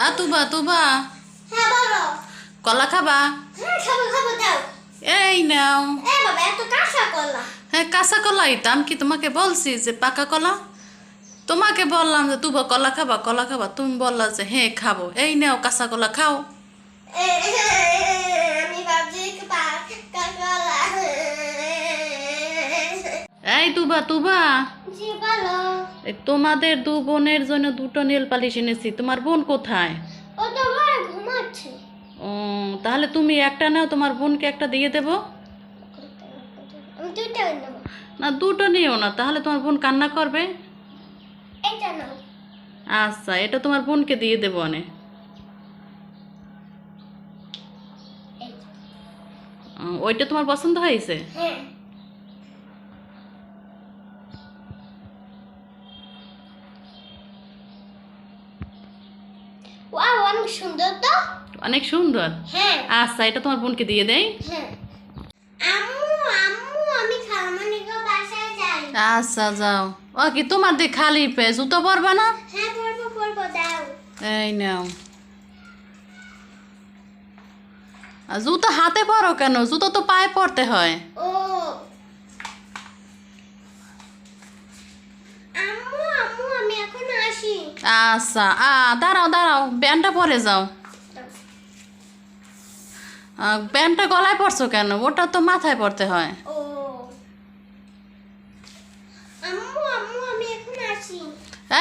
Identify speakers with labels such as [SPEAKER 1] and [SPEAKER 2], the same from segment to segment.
[SPEAKER 1] আ তুবা তুবা।
[SPEAKER 2] হ্যাঁ
[SPEAKER 1] কলা খাবা?
[SPEAKER 2] হ্যাঁ খাব খাব দাও।
[SPEAKER 1] এই নাও।
[SPEAKER 2] এ বাবা এত কাঁচা করলাম
[SPEAKER 1] হ্যাঁ কাঁচা কলাই তো আমি কি তোমাকে বলছি যে পাকা কলা? তোমাকে বললাম যে তুবা কলা খাবা কলা খাবা। তুমি বললা যে হ্যাঁ খাব। এই নাও কাঁচা কলা খাও।
[SPEAKER 2] কলা।
[SPEAKER 1] এই তুবা তুবা। তোমাদের দু বোনের জন্য দুটো নেল পালিশ এনেছি। তোমার বোন কোথায়?
[SPEAKER 2] ও তো ঘুমাচ্ছে।
[SPEAKER 1] ও তাহলে তুমি একটা নাও তোমার বোনকে একটা দিয়ে দেবো। না দুটো নিও না তাহলে তোমার বোন কান্না করবে। আচ্ছা এটা তোমার বোনকে দিয়ে দেবো অনে
[SPEAKER 2] এই
[SPEAKER 1] ওইটা তোমার পছন্দ হয়েছে?
[SPEAKER 2] হ্যাঁ ওয়াও অনেক সুন্দর তো?
[SPEAKER 1] অনেক সুন্দর?
[SPEAKER 2] হ্যাঁ।
[SPEAKER 1] আচ্ছা এটা তোমার বোনকে দিয়ে দেই।
[SPEAKER 2] হ্যাঁ। আম্মু আম্মু আমি খালামানিকে বাসায় যাই।
[SPEAKER 1] আচ্ছা যাও। ও কি তোমার দিয়ে খালি পে জুতো পরবা না?
[SPEAKER 2] হ্যাঁ
[SPEAKER 1] এই নাও। জুতো হাতে পরো কেন? জুতো তো পায়ে পরতে হয়।
[SPEAKER 2] ও আম্মু আম্মু আমি এখন আসি
[SPEAKER 1] আচ্ছা আ দাঁড়াও দাঁড়াও ব্যান্ডটা পরে যাও। ব্যান্ডটা গলায় পরছো কেন? ওটা তো মাথায় পড়তে হয়।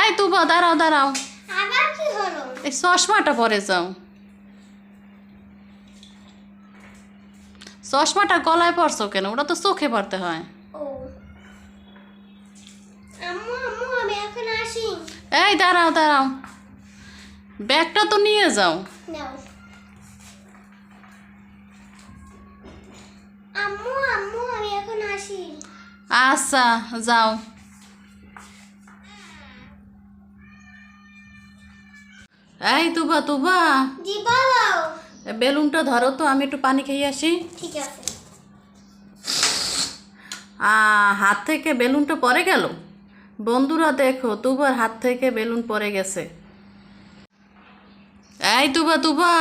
[SPEAKER 1] এই তুবা দাঁড়াও দাঁড়াও। এই চশমাটা পরে যাও। চশমাটা গলায় পরছো কেন? ওটা তো চোখে পরতে হয়।
[SPEAKER 2] আম্মু আম্মু আমি এখন আসি।
[SPEAKER 1] এই দাঁড়াও দাঁড়াও। ব্যাগটা তো নিয়ে যাও।
[SPEAKER 2] আম্মু আম্মু আমি এখন আসি।
[SPEAKER 1] আচ্ছা যাও। এই তুবা তুবা
[SPEAKER 2] জি বলো
[SPEAKER 1] বেলুনটা ধরো তো আমি একটু পানি খেয়ে আসি।
[SPEAKER 2] ঠিক আছে।
[SPEAKER 1] হাত থেকে বেলুনটা পরে গেল? বন্ধুরা দেখো তুবার হাত থেকে বেলুন পড়ে গেছে। এই তুবা তুবা।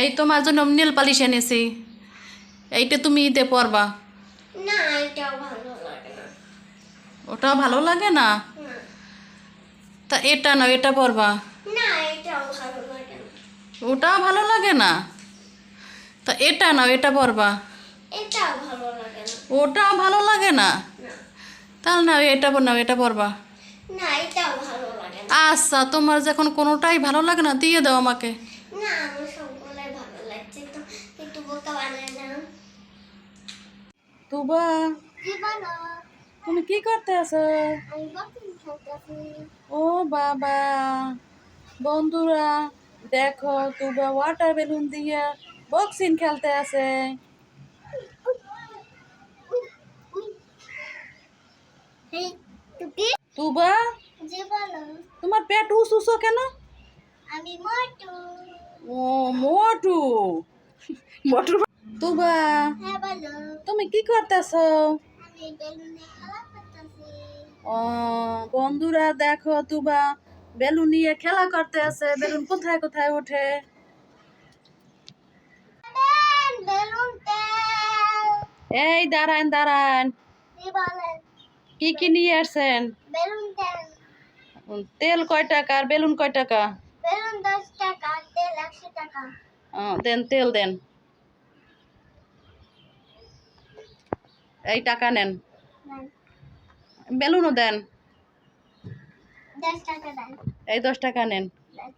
[SPEAKER 1] এই তোমার জন্য নীল পালিশ এনেছি। এইটা তুমি ঈদে পরবা।
[SPEAKER 2] ভালো লাগে না।
[SPEAKER 1] ওটা ভালো লাগে না? তা এটা না এটা পরবা।
[SPEAKER 2] এটাও ভালো লাগে না।
[SPEAKER 1] ওটাও ভালো লাগে না? তা এটা না এটা পরবা।
[SPEAKER 2] এটাও ভালো লাগে না
[SPEAKER 1] ওটাও ভালো লাগে না
[SPEAKER 2] না
[SPEAKER 1] তাহলে না এটা পর না এটা পরবা।
[SPEAKER 2] না এটাও ভালো লাগে
[SPEAKER 1] আচ্ছা তোমার যখন কোনোটাই ভালো লাগে না দিয়ে দাও আমাকে।
[SPEAKER 2] না আমার সবগুলাই ভালো লাগছে তো একটু বোকা বানায় না
[SPEAKER 1] তুবা
[SPEAKER 2] জি বলো
[SPEAKER 1] তুমি কি করতে আছো? ও বাবা বন্ধুরা দেখো তুবা ওয়াটার বেলুন দিয়ে বক্সিং খেলতে আছে
[SPEAKER 2] হেই টুকি
[SPEAKER 1] তুবা তোমার পেট উস উসো কেন?
[SPEAKER 2] আমি মোটু।
[SPEAKER 1] ও মোটু। মোটু তুবা
[SPEAKER 2] হ্যাঁ
[SPEAKER 1] তুমি কি করতেছো? ও বন্ধুরা দেখো তুবা বেলুন নিয়ে খেলা করতে আছে বেলুন কোথায় কোথায় ওঠে? এই দাঁড়ান দাঁড়ান। কি কি নিয়ে আসছেন?
[SPEAKER 2] বেলুন তেল।
[SPEAKER 1] তেল কয় টাকা আর বেলুন কয় টাকা?
[SPEAKER 2] বেলুন দশ টাকা তেল একশো টাকা।
[SPEAKER 1] ও, দেন তেল দেন। এই টাকা নেন। বেলুনও দেন।
[SPEAKER 2] দশ টাকা দেন।
[SPEAKER 1] এই দশ টাকা নেন।
[SPEAKER 2] নেন।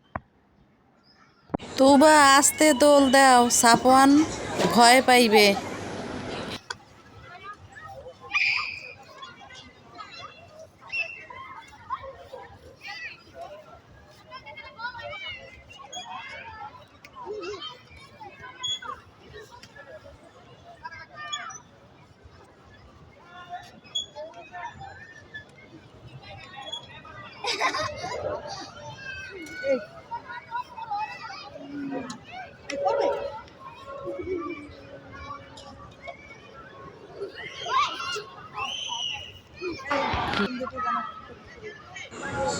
[SPEAKER 1] তুবা আস্তে দোল দাও সাপন ভয় পাইবে।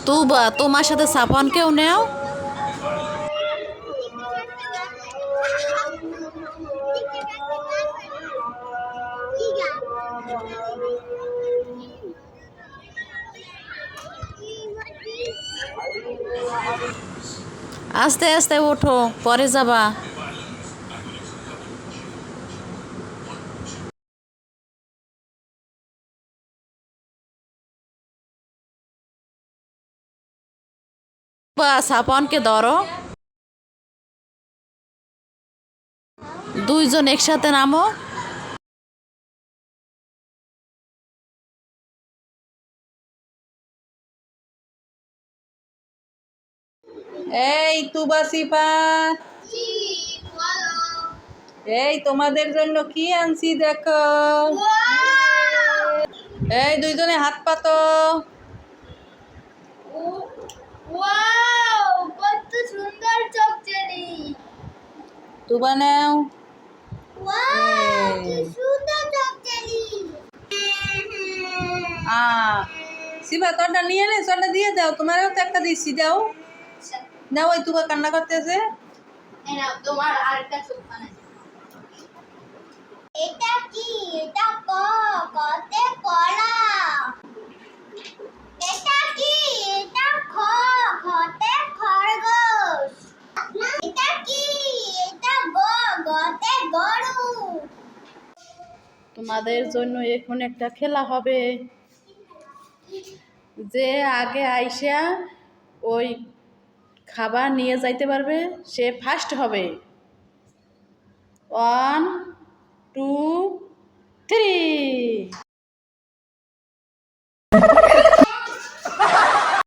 [SPEAKER 1] তুবা তোমার সাথে সাপনকেও নেও? আস্তে আস্তে ওঠো পরে যাবা। সাপনকে ধরো। দুইজন একসাথে নামো।
[SPEAKER 3] এই তুবা সিফাত এই তোমাদের জন্য কি আনছি দেখো। এই দুইজনে হাত পাতো। এই।
[SPEAKER 2] সুন্দর চকচড়ি
[SPEAKER 3] তোরটা নিয়ে নে তোরটা দিয়ে দাও। তোমারও তো একটা দিচ্ছি দাও। দাও ওই তুবা কান্না করতেছে।
[SPEAKER 2] তোমার আরেকটা চোখ কি এটা ক কতে কলা এটা কি এটা খ খতে খরগোশ এটা কি এটা গ গতে গরু
[SPEAKER 1] তোমাদের জন্য এখন একটা খেলা হবে। যে আগে আইসা ওই খাবার নিয়ে যাইতে পারবে, সে ফার্স্ট হবে। One two three